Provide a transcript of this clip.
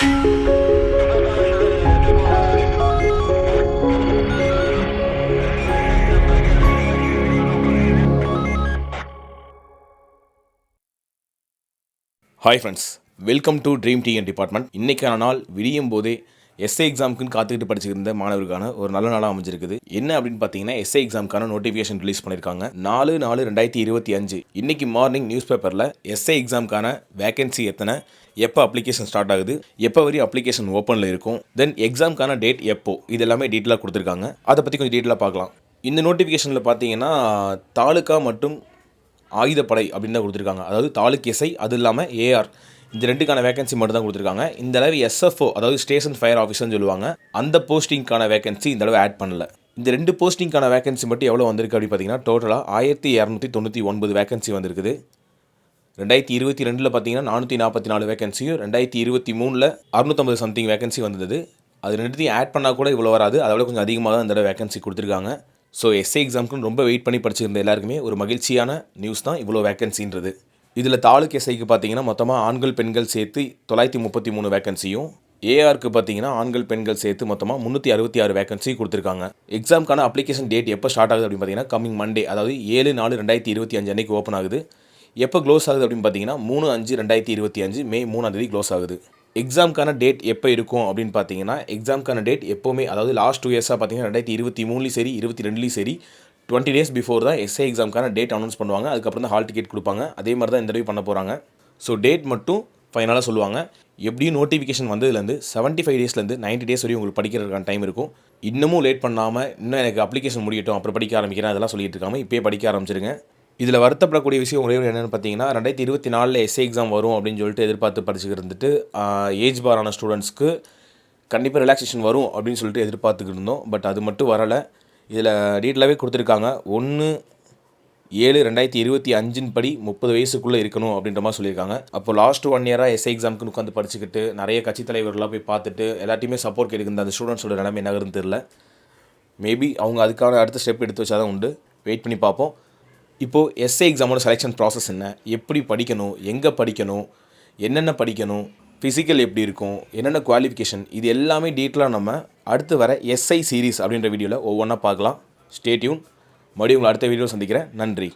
Hi friends welcome to dream TN department இன்றைக்கான நாள் விடியும் போதே எஸ்ஐ எக்ஸாமுக்குன்னு காத்துக்கிட்டு படிச்சிருந்த மாணவருக்கான ஒரு நல்ல நாளாக அமைஞ்சிருக்குது. என்ன அப்படின்னு பார்த்தீங்கன்னா எஸ்ஐ எக்ஸாமுக்கான நோட்டிஃபிகேஷன் ரிலீஸ் பண்ணியிருக்காங்க நாலு நாலு ரெண்டாயிரத்தி இருபத்தி அஞ்சு. இன்னைக்கு மார்னிங் நியூஸ் பேப்பரில் எஸ்ஐ எக்ஸாமுக்கான வேகன்சி எத்தனை எப்போ அப்ளிகேஷன் ஸ்டார்ட் ஆகுது எப்போ வரையும் அப்ளிகேஷன் ஓப்பனில் இருக்கும் தென் எக்ஸாமுக்கான டேட் எப்போ இது எல்லாமே டீட்டெயிலாக கொடுத்துருக்காங்க. அதை பற்றி கொஞ்சம் டீட்டெயிலாக பார்க்கலாம். இந்த நோட்டிஃபிகேஷனில் பார்த்தீங்கன்னா தாலுக்கா மற்றும் ஆயுதப்படை அப்படின்னு தான் கொடுத்துருக்காங்க. அதாவது தாலுக் எஸ்ஐ அது இல்லாமல் ஏஆர் இந்த ரெண்டுக்கான வேகன்சி மட்டும் தான் கொடுத்துருக்காங்க. இந்த தடவை எஸ்எஃப்ஓ அதாவது ஸ்டேஷன் ஃபயர் ஆஃபீஸர்னு சொல்லுவாங்க அந்த போஸ்டிங்க்கான வேகன்சி இந்த தடவை ஆட் பண்ணல. இந்த ரெண்டு போஸ்டிங்க்கான வேகன்சி மட்டும் எவ்வளோ வந்திருக்கு அப்படின்னு பார்த்தீங்கன்னா டோட்டலாக ஆயிரத்தி இரநூத்தி தொண்ணூற்றி ஒன்பது வேகன்சி வந்திருக்குது. ரெண்டாயிரத்தி இருபத்தி ரெண்டில் பார்த்தீங்கன்னா நானூற்றி நாற்பத்தி நாலு வேகன்சியும் ரெண்டாயிரத்தி இருபத்தி மூணில் அறுநூத்தம்பது சம்திங் வேகன்சி வந்தது. அது ரெண்டுத்தையும் ஆட் பண்ணால் கூட இவ்வளோ வராது. அதோட கொஞ்சம் அதிகமாக தான் இந்த தடவை வேகன்சி கொடுத்துருக்காங்க. ஸோ எஸ்ஏ எக்ஸாமுக்குன்னு ரொம்ப வெயிட் பண்ணி படிச்சிருந்த எல்லாருக்குமே ஒரு மகிழ்ச்சியான நியூஸ் தான் இவ்வளோ வேகன்சின்றது இதில் தாலுக் எஸ்ஐக்கு பார்த்தீங்கன்னா மொத்தமாக ஆண்கள் பெண்கள் சேர்த்து தொள்ளாயிரத்தி முப்பத்தி மூணு வேகன்சியும் ஏஆருக்கு பார்த்தீங்கன்னா ஆண்கள் பெண்கள் சேர்த்து மொத்தமாக முந்நூற்றி அறுபத்தி ஆறு வேகன்சி கொடுத்துருக்காங்க. எக்ஸாம்க்கான அப்ளிகேஷன் டேட் எப்போ ஸ்டார்ட் ஆகுது அப்படின்னு பார்த்தீங்கன்னா கமிங் மண்டே அதாவது ஏழு நாலு ரெண்டாயிரத்தி இருபத்தி அஞ்சு அன்னைக்கு ஓப்பன் ஆகுது. எப்போ க்ளோஸ் ஆகுது அப்படின்னு பார்த்தீங்கன்னா மூணு அஞ்சு ரெண்டாயிரத்தி இருபத்தி அஞ்சு மே மூணாந்தேதி க்ளோஸ் ஆகுது. எக்ஸாம்க்கான டேட் எப்போ இருக்கும் அப்படின்னு பார்த்தீங்கன்னா எக்ஸாம்க்கான டேட் எப்போவுமே அதாவது லாஸ்ட் டூ இயர்ஸாக பார்த்தீங்கன்னா ரெண்டாயிரத்தி இருபத்தி மூணுலேயும் சரி இருபத்தி ரெண்டுலேயும் சரி டுவெண்ட்டி டேஸ் பிஃபோர் தான் எஸ்ஏ எக்ஸாமுக்கான டேட் அனௌன்ஸ் பண்ணுவாங்க. அதுக்கப்புறம் தான் ஹால் டிக்கெட் கொடுப்பாங்க. அதே மாதிரி தான் இந்த பண்ண போகிறாங்க ஸோ டேட் மட்டும் ஃபைனலாக சொல்லுவாங்க. எப்படியும் நோட்டிஃபிகேஷன் வந்ததுலேருந்து செவன்ட்டி ஃபைவ் டேஸ்லேருந்து நைன்ட்டி டேஸ் வரையும் உங்களுக்கு படிக்கிறதுக்கான டைம் இருக்கும். இன்னமும் லேட் பண்ணாமல் இன்னும் எனக்கு அப்ளிகேஷன் முடியட்டும் அப்புறம் படிக்க ஆரம்பிக்கிறேன் அதெல்லாம் சொல்லிட்டு இருக்காமல் இப்போயே படிக்க ஆரம்பிச்சிருங்க. இதில் வருத்தப்படக்கூடிய விஷயம் ஒரே ஒரு என்னென்னு பார்த்தீங்கன்னா ரெண்டாயிரத்தி இருபத்தி நாலில் எஸ்ஏ எக்ஸாம் வரும் அப்படின்னு சொல்லிட்டு எதிர்பார்த்து படிச்சுக்கிருந்துட்டு ஏஜ் பாரான ஸ்டூடெண்ட்ஸ்க்கு கண்டிப்பாக ரிலாக்ஸேஷன் வரும் அப்படின்னு சொல்லிட்டு எதிர்பார்த்துக்கிட்டு இருந்தோம். பட் அது மட்டும் வரலை. இதில் டீட்டெயிலாகவே கொடுத்துருக்காங்க. ஒன்று ஏழு ரெண்டாயிரத்தி இருபத்தி அஞ்சின் படி முப்பது வயசுக்குள்ளே இருக்கணும் அப்படின்ற மாதிரி சொல்லியிருக்காங்க. அப்போ லாஸ்ட் ஒன் இயராக எஸ்ஐ எக்ஸாமுக்கு உட்காந்து படிச்சுக்கிட்டு நிறைய கட்சி தலைவர்களாக போய் பார்த்துட்டு எல்லாத்தையுமே சப்போர்ட் கேட்குது அந்த ஸ்டூடெண்ட்ஸோட நிலைமை என்னங்கிறது தெரில மேபி அவங்க அதுக்கான அடுத்த ஸ்டெப் எடுத்து வச்சா தான் உண்டு. வெயிட் பண்ணி பார்ப்போம். இப்போது எஸ்ஐ எக்ஸாமோட செலெக்ஷன் ப்ராசஸ் என்ன? எப்படி படிக்கணும்? எங்கே படிக்கணும்? என்னென்ன படிக்கணும்? ஃபிசிக்கல் எப்படி இருக்கும்? என்னென்ன குவாலிஃபிகேஷன் இது எல்லாமே டீட்டெயிலாக நம்ம அடுத்து வர எஸ்ஐ சீரீஸ் அப்படின்ற வீடியோவில் ஒவ்வொன்றா பார்க்கலாம். ஸ்டேட்யூன் மறுபடியும் உங்களை அடுத்த வீடியோவில் சந்திக்கிறேன். நன்றி.